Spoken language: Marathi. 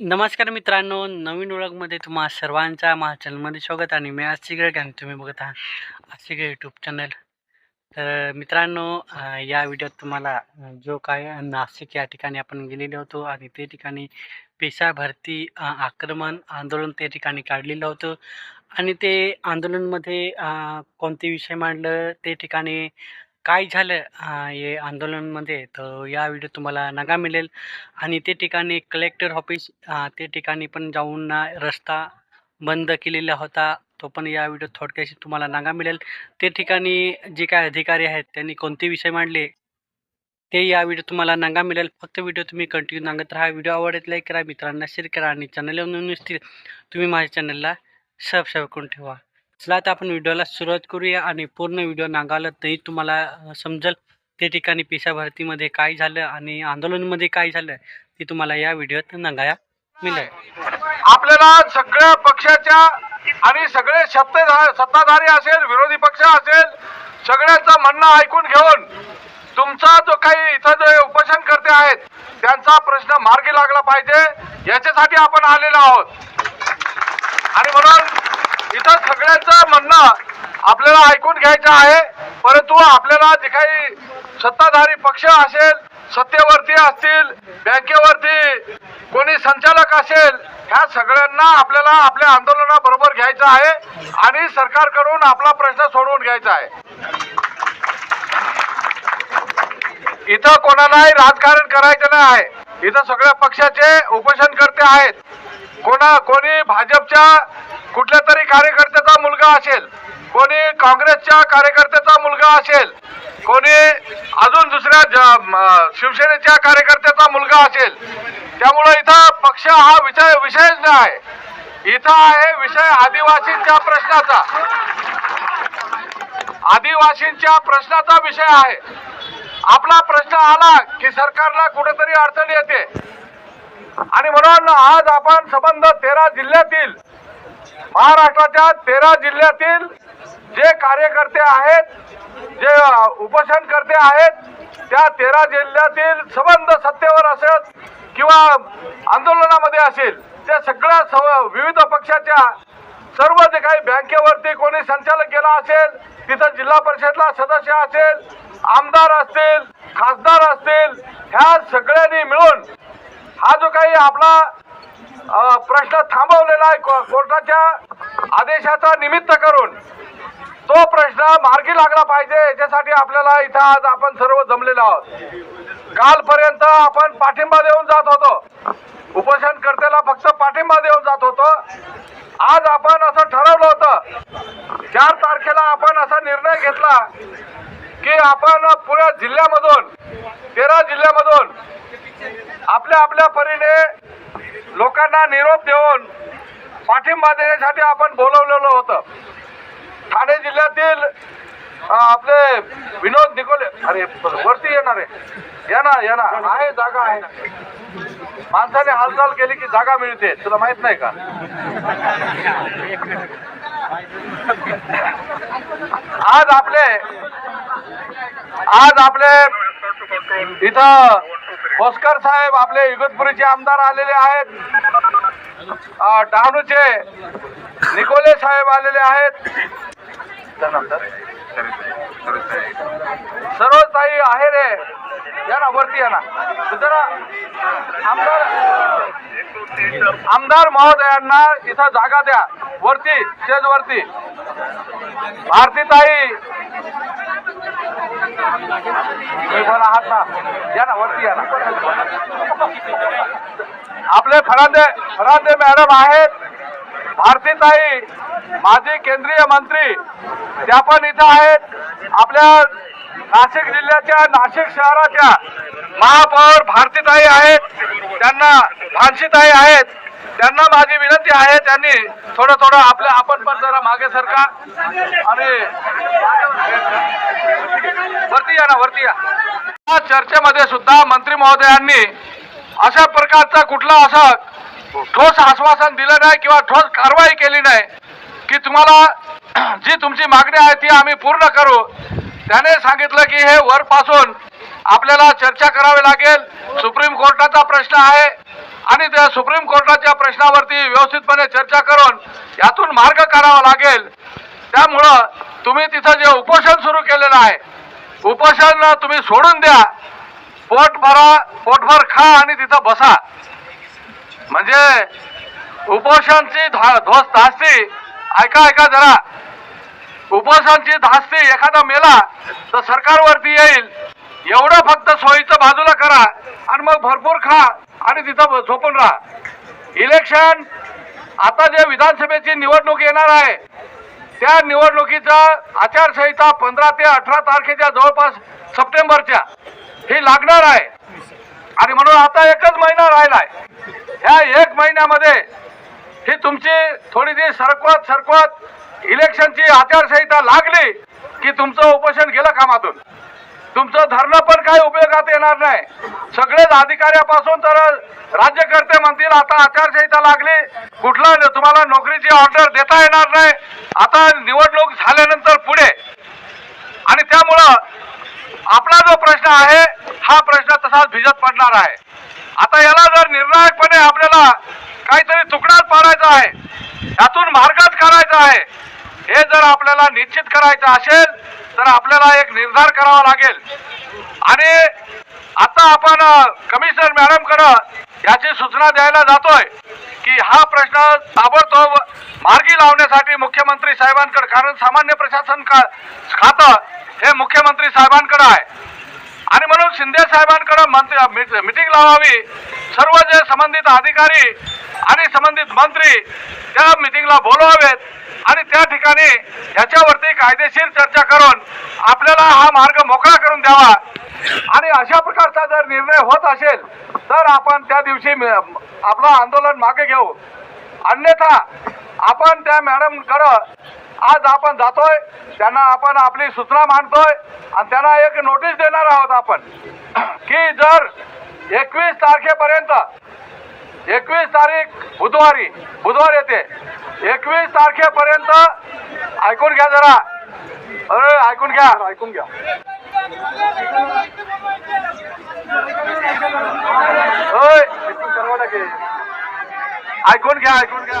नमस्कार मित्रांनो नवीन ओळखमध्ये तुम्हा सर्वांच्या माझ्या चॅनलमध्ये स्वागत आणि मी आज सिगरेट आणि तुम्ही बघत आहात आज सिगरेट यूट्यूब चॅनल तर मित्रांनो या व्हिडिओत तुम्हाला जो काय नाशिक या ठिकाणी आपण गेलेलो होतो आणि ते ठिकाणी पेशा भरती आक्रमण आंदोलन त्या ठिकाणी काढलेलं होतं. आणि ते आंदोलनमध्ये कोणते विषय मांडलं ते ठिकाणी काय झालं हे आंदोलनमध्ये? तर या व्हिडिओ तुम्हाला नगा मिळेल. आणि ते ठिकाणी कलेक्टर ऑफिस ते ठिकाणी पण जाऊन ना रस्ता बंद केलेला होता. तो पण या व्हिडिओ थोडक्याशी तुम्हाला नगा मिळेल. ते ठिकाणी जे काय अधिकारी आहेत त्यांनी कोणते विषय मांडले ते या व्हिडिओ तुम्हाला नगा मिळेल. फक्त व्हिडिओ तुम्ही कंटिन्यू नांगत राहा. व्हिडिओ आवडत लाईक करा मित्रांना शेअर करा आणि चॅनलवर नवीन असतील तुम्ही माझ्या चॅनलला सबस्क्राईब करून ठेवा. चला आता आपण व्हिडिओला सुरुवात करूया आणि पूर्ण व्हिडिओ नागाला तरी तुम्हाला समजेल ते ठिकाणी पिसा भरतीमध्ये काय झालं आणि आंदोलनमध्ये काय झालं ते तुम्हाला या व्हिडिओत नगाया मिळेल. आपल्याला सगळ्या पक्षाच्या आणि सगळे सत्तेधार सत्ताधारी असेल विरोधी पक्ष असेल सगळ्यांचं म्हणणं ऐकून घेऊन तुमचा जो काही इथं जे उपोषण करते आहेत त्यांचा प्रश्न मार्गी लागला पाहिजे याच्यासाठी आपण आलेलो आहोत आणि म्हणून इथं सगळ्यांचं म्हणणं आपल्याला ऐकून घ्यायचं आहे. परंतु आपल्याला जे काही सत्ताधारी पक्ष असेल सत्तेवरती असतील बँकेवरती कोणी संचालक असेल ह्या सगळ्यांना आपल्याला आपल्या आंदोलनाबरोबर घ्यायचं आहे आणि सरकारकडून आपला प्रश्न सोडवून घ्यायचा आहे. इथं कोणालाही राजकारण करायचं नाही. आहे इथं सगळ्या पक्षाचे उपोषण करते आहेत. कोणा कोणी भाजपच्या कुठल्या तरी कार्यकर्त्याचा मुलगा असेल कोणी काँग्रेसच्या कार्यकर्त्याचा मुलगा असेल कोणी अजून दुसऱ्या शिवसेनेच्या कार्यकर्त्याचा मुलगा असेल त्यामुळं इथं पक्ष हा विषय विषयच नाही इथं आहे विषय आदिवासींच्या प्रश्नाचा. आदिवासींच्या प्रश्नाचा विषय आहे. आपला प्रश्न आला की सरकारला कुठेतरी अडचण येते. आणि म्हणून आज आपण संबंध तेरा जिल्ह्यातील महाराष्ट्राच्या तेरा जिल्ह्यातील जे कार्यकर्ते आहेत जे अ, उपोषणकर्ते आहेत त्या तेरा जिल्ह्यातील संबंध सत्तेवर असत किंवा आंदोलनामध्ये असेल त्या सगळ्या सव- विविध पक्षाच्या सर्व जे काही बँकेवरती कोणी संचालक गेला असेल तिथं जिल्हा परिषदला सदस्य असेल आमदार असतील खासदार असतील ह्या सगळ्यांनी मिळून हा जो काही आपला प्रश्न थांबवलेला आहे को- कोर्टाच्या आदेशाचा निमित्त करून तो प्रश्न मार्गी लागला पाहिजे याच्यासाठी आपल्याला इथं आज आपण सर्व जमलेलो आहोत. कालपर्यंत आपण पाठिंबा देऊन जात होतो. उपोषणकर्त्याला फक्त पाठिंबा देऊन जात होतो. आज आपण असं ठरवलं होतं. चार तारखेला आपण असा निर्णय घेतला की आपण पुऱ्या जिल्ह्यामधून तेरा जिल्ह्यामधून आपल्या आपल्या परीने लोकांना निरोप देऊन पाठिंबा देण्यासाठी आपण बोलवलेलं होतं. ठाणे जिल्ह्यातील आपले विनोद निकोले अरे वरती येणार आहे. या ना या ना. आहे जागा आहे. माणसाने हालचाल केली की जागा मिळते. तुला माहीत नाही का? आज आपले आज आपले इथं भोसकर साहेब आपले इगतपुरीचे आमदार आलेले आहेत. डहाणूचे निकोले साहेब आलेले आहेत. त्यानंतर सरोजताई आहे रे. या ना वरती या ना. जरा आमदार आमदार महोदयांना इथं जागा द्या. वरती स्टेज वरती. भारतीताई ताई. आहात ना? या ना वरती या ना. आपले फरांदे फरांदे मॅडम आहेत. भारतीताई माजी केंद्रीय मंत्री त्या पण इथं आहेत. आपल्या नाशिक जिल्ह्याच्या नाशिक शहराच्या महापौर भारतीताई आहेत. त्यांना भानशीताई आहेत. त्यांना माझी विनंती आहे त्यांनी थोडं थोडं आपलं आपण पण जरा मागे सरका आणि वरती या ना वरती या चर्चेमध्ये सुद्धा मंत्री महोदयांनी अशा प्रकारचा कुठला असा ठोस आश्वासन दिलं नाही किंवा ठोस कारवाई केली नाही की तुम्हाला जी तुमची मागणी आहे ती आम्ही पूर्ण करू. त्याने सांगितलं की हे वरपासून आपल्याला चर्चा करावी लागेल. सुप्रीम कोर्टाचा प्रश्न आहे आणि त्या सुप्रीम कोर्टाच्या प्रश्नावरती व्यवस्थितपणे चर्चा करून यातून मार्ग काढावा लागेल. त्यामुळं तुम्ही तिथं जे उपोषण सुरू केलेलं आहे उपोषण तुम्ही सोडून द्या. पोट भरा पोटभर खा आणि तिथं बसा. म्हणजे उपोषणची धा ध्वस्त धास्ती ऐका ऐका जरा. उपोषणची धास्ती एखादा मेला तर सरकारवरती येईल. एवढं फक्त सोयीचं बाजूला करा आणि मग भरपूर खा आणि तिथं झोपून राहा. इलेक्शन आता जे विधानसभेची निवडणूक येणार आहे त्या निवडणुकीचा आचारसंहिता पंधरा ते अठरा तारखेच्या जवळपास सप्टेंबरच्या ही लागणार आहे. आणि म्हणून आता एकच महिना राहिला आहे ह्या एक महिन्यामध्ये ही तुमची थोडी जी सरकवत सरकवत इलेक्शनची आचारसंहिता लागली की तुमचं उपोषण गेलं कामातून. तुमचं धरणं पण काही उपयोगात येणार नाही. सगळेच अधिकाऱ्यापासून तर राज्यकर्ते म्हणतील आता आचारसंहिता लागली. कुठला तुम्हाला नोकरीची ऑर्डर देता येणार नाही. आता निवडणूक झाल्यानंतर पुढे. आणि त्यामुळं आपला जो प्रश्न आहे हा प्रश्न तसाच भिजत पडणार आहे. आता याला निर्णायकपणे आपल्याला काहीतरी तुकडाच पाडायचा आहे. यातून मार्गच काढायचा आहे. हे जर आपल्याला निश्चित करायचं असेल तर आपल्याला एक निर्धार करावा लागेल. आणि आता आपण कमिशनर मॅडमकडं याची सूचना द्यायला जातोय की हा प्रश्न ताबडतोब मार्गी लावण्यासाठी मुख्यमंत्री साहेबांकडे कारण सामान्य प्रशासन का खातं हे मुख्यमंत्री साहेबांकडे आहे. आणि म्हणून शिंदे साहेबांकडे मंत्री मिटिंग लावावी. सर्व जे संबंधित अधिकारी आणि संबंधित मंत्री त्या मिटिंगला बोलवावेत आणि त्या ठिकाणी याच्यावरती कायदेशीर चर्चा करून आपल्याला हा मार्ग मोकळा करून द्यावा. आणि अशा प्रकारचा जर निर्णय होत असेल तर आपण त्या दिवशी आपलं आंदोलन मागे घेऊ. अन्यथा आपण त्या मॅडमकडं आज आपण जातोय त्यांना आपण आपली सूचना मांडतोय आणि त्यांना एक नोटीस देणार आहोत आपण. की जर एकवीस तारखेपर्यंत एकवीस तारीख बुधवारी बुधवार येते एकवीस तारखेपर्यंत ऐकून घ्या जरा. अरे ऐकून घ्या. ऐकून घ्या. होय. ऐकून घ्या ऐकून घ्या.